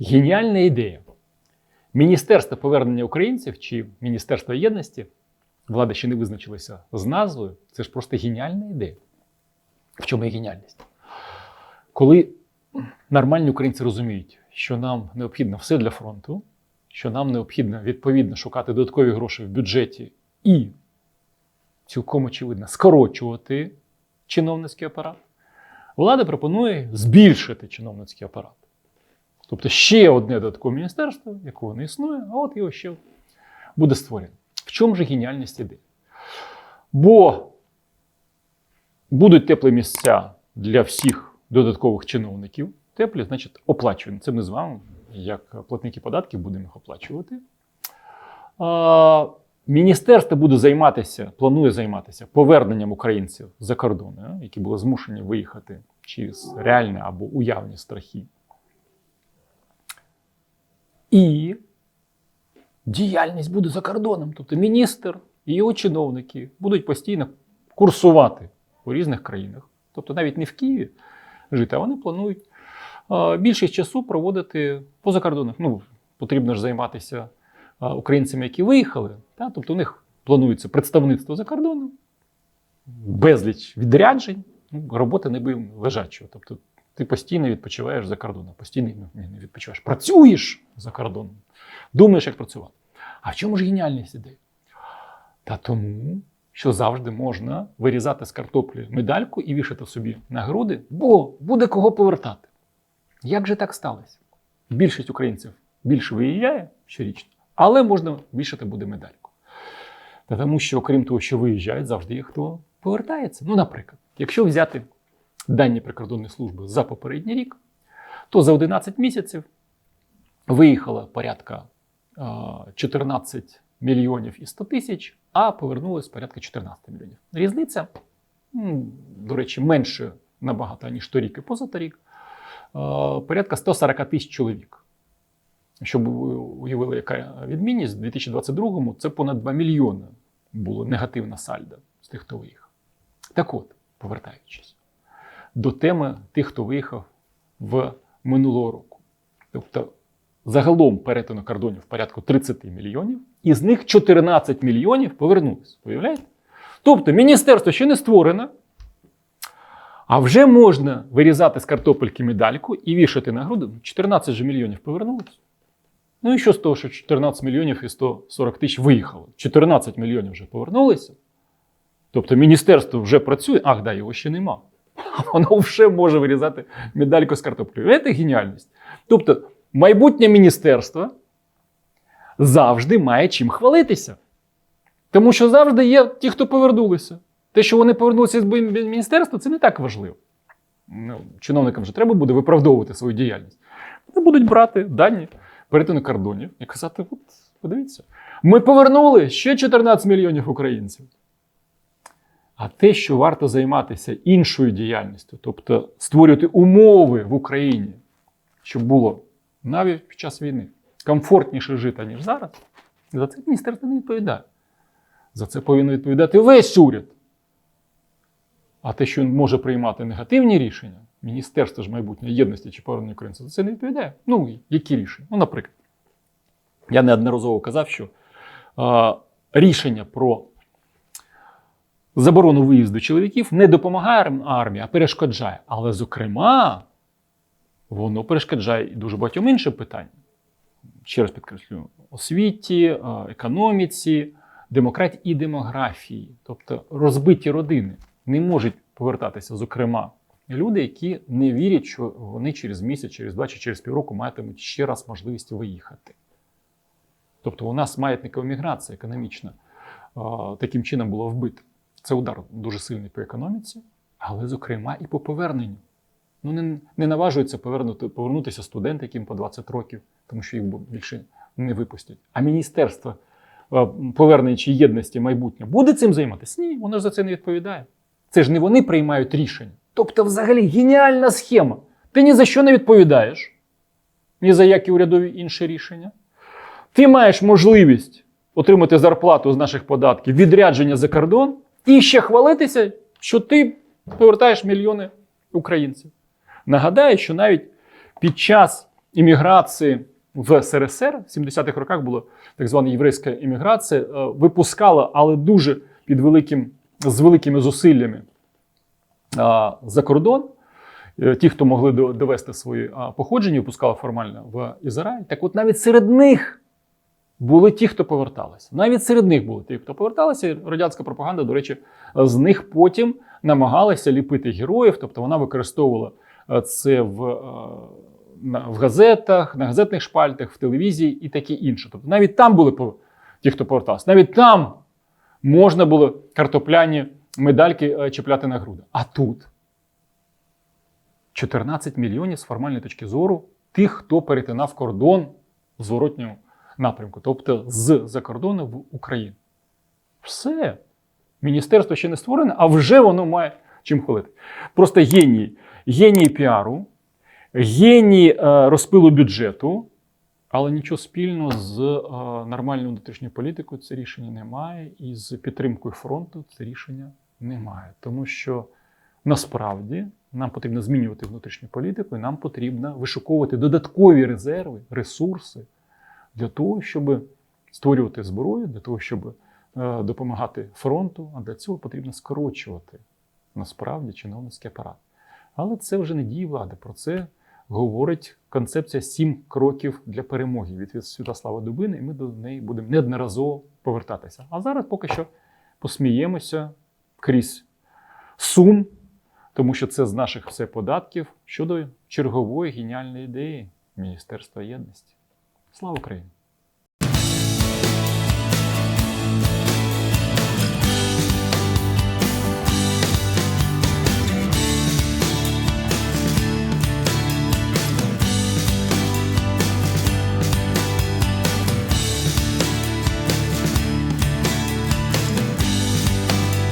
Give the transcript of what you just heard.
Геніальна ідея. Міністерство повернення українців чи Міністерство єдності, влада ще не визначилася з назвою. Це ж просто геніальна ідея. В чому є геніальність? Коли нормальні українці розуміють, що нам необхідно все для фронту, що нам необхідно відповідно шукати додаткові гроші в бюджеті і цілком очевидно скорочувати чиновницький апарат, влада пропонує збільшити чиновницький апарат. Тобто ще одне додаткове міністерство, якого не існує, а от його ще буде створено. В чому ж геніальність ідеї? Бо будуть теплі місця для всіх додаткових чиновників. Теплі, значить, оплачуємо. Це ми з вами, як платники податків, будемо їх оплачувати. А, Міністерство буде займатися, планує займатися поверненням українців за кордони, які були змушені виїхати через реальні або уявні страхи. І діяльність буде за кордоном. Тобто міністр і його чиновники будуть постійно курсувати у різних країнах. Тобто навіть не в Києві жити, а вони планують більшість часу проводити поза кордонах. Ну, потрібно ж займатися українцями, які виїхали. Та? Тобто у них планується представництво за кордоном, безліч відряджень, ну, роботи не лежачого. Тобто ти постійно відпочиваєш за кордоном, постійно ну, не відпочиваєш, працюєш за кордоном, думаєш, як працювати. А в чому ж геніальність ідеї? Та тому, що завжди можна вирізати з картоплі медальку і вішати собі на груди, бо буде кого повертати. Як же так сталося? Більшість українців більше виїжджає щорічно, але можна вішати буде медальку. Та тому що, окрім того, що виїжджають, завжди є хто повертається. Ну, наприклад, якщо взяти дані прикордонної служби за попередній рік, то за 11 місяців виїхало порядка 14 мільйонів і 100 тисяч, а повернулось порядка 14 мільйонів. Різниця, до речі, менше набагато, ніж торік і позаторік, а, порядка 140 тисяч чоловік. Щоб ви уявили, яка відмінність, у 2022-му це понад 2 мільйони було негативна сальдо з тих, хто виїхав. Так от, повертаючись до теми тих, хто виїхав в минулого року. Тобто, загалом перетину кордонів порядку 30 мільйонів, і з них 14 мільйонів повернулись. Уявляєте? Тобто, міністерство ще не створено, а вже можна вирізати з картопельки медальку і вішати на груди. 14 же мільйонів повернулись. Ну і що з того, що 14 мільйонів і 140 тисяч виїхало? 14 мільйонів вже повернулися. Тобто міністерство вже працює, ах, да, його ще нема. Воно вже може вирізати медальку з картоплею. Це геніальність. Тобто, майбутнє міністерство завжди має чим хвалитися. Тому що завжди є ті, хто повернулися. Те, що вони повернулися з міністерства, це не так важливо. Ну, чиновникам вже треба буде виправдовувати свою діяльність. Вони будуть брати дані перетину кордонів і казати: от, подивіться, ми повернули ще 14 мільйонів українців. А те, що варто займатися іншою діяльністю, тобто створювати умови в Україні, щоб було навіть під час війни комфортніше жити, ніж зараз, за це міністерство не відповідає. За це повинен відповідати весь уряд. А те, що він може приймати негативні рішення, Міністерство ж майбутньої єдності чи повернення українців, за це не відповідає. Ну, які рішення? Ну, наприклад, я неодноразово казав, що е, рішення про заборону виїзду чоловіків не допомагає армії, а перешкоджає. Але, зокрема, воно перешкоджає і дуже багатьом іншим питанням. Ще раз підкреслюю: освіті, е, економіці, демократії і демографії, тобто розбиті родини, не можуть повертатися, зокрема, люди, які не вірять, що вони через місяць, через два чи через півроку матимуть ще раз можливість виїхати. Тобто, у нас маятникова міграція економічна е, таким чином була вбита. Це удар дуже сильний по економіці, але, зокрема, і по поверненню. Ну, не, не наважуються повернути, повернутися студенти, яким по 20 років, тому що їх більше не випустять. А міністерство е, повернення чи єдності майбутнє буде цим займатися? Ні, воно ж за це не відповідає. Це ж не вони приймають рішення. Тобто, взагалі, геніальна схема. Ти ні за що не відповідаєш, ні за які урядові інші рішення. Ти маєш можливість отримати зарплату з наших податків, відрядження за кордон. І ще хвалитися, що ти повертаєш мільйони українців. Нагадаю, що навіть під час імміграції в СРСР в 70-х роках була так звана єврейська імміграція, е, випускала, але дуже під великим, з великими зусиллями за кордон. Е, Ті, хто могли довести свої походження, випускали формально в Ізраїль. Так от навіть серед них були ті, хто поверталися. Навіть серед них були ті, хто поверталися. Радянська пропаганда, до речі, з них потім намагалася ліпити героїв, тобто вона використовувала е, це в, е, в газетах, на газетних шпальтах, в телевізії і таке інше. Тобто навіть там були ті, хто повертався. Навіть там можна було картопляні медальки е, чіпляти на груди. А тут 14 мільйонів з формальної точки зору тих, хто перетинав кордон в зворотньому напрямку, тобто з-за кордону в Україну. Все. Міністерство ще не створене, а вже воно має чим хвалити. Просто генії. Генії піару, генії е, розпилу бюджету, але нічого спільного з е, нормальною внутрішньою політикою це рішення немає, і з підтримкою фронту це рішення немає. Тому що насправді нам потрібно змінювати внутрішню політику, і нам потрібно вишуковувати додаткові резерви, ресурси для того, щоб створювати зброю, для того, щоб е, допомагати фронту. А для цього потрібно скорочувати насправді чиновницький апарат. Але це вже не дії влади. Про це говорить концепція сім кроків для перемоги від Святослава Дубини, і ми до неї будемо неодноразово повертатися. А зараз поки що посміємося крізь сум, тому що це з наших все податків щодо чергової геніальної ідеї Міністерства єдності. Слава Україні!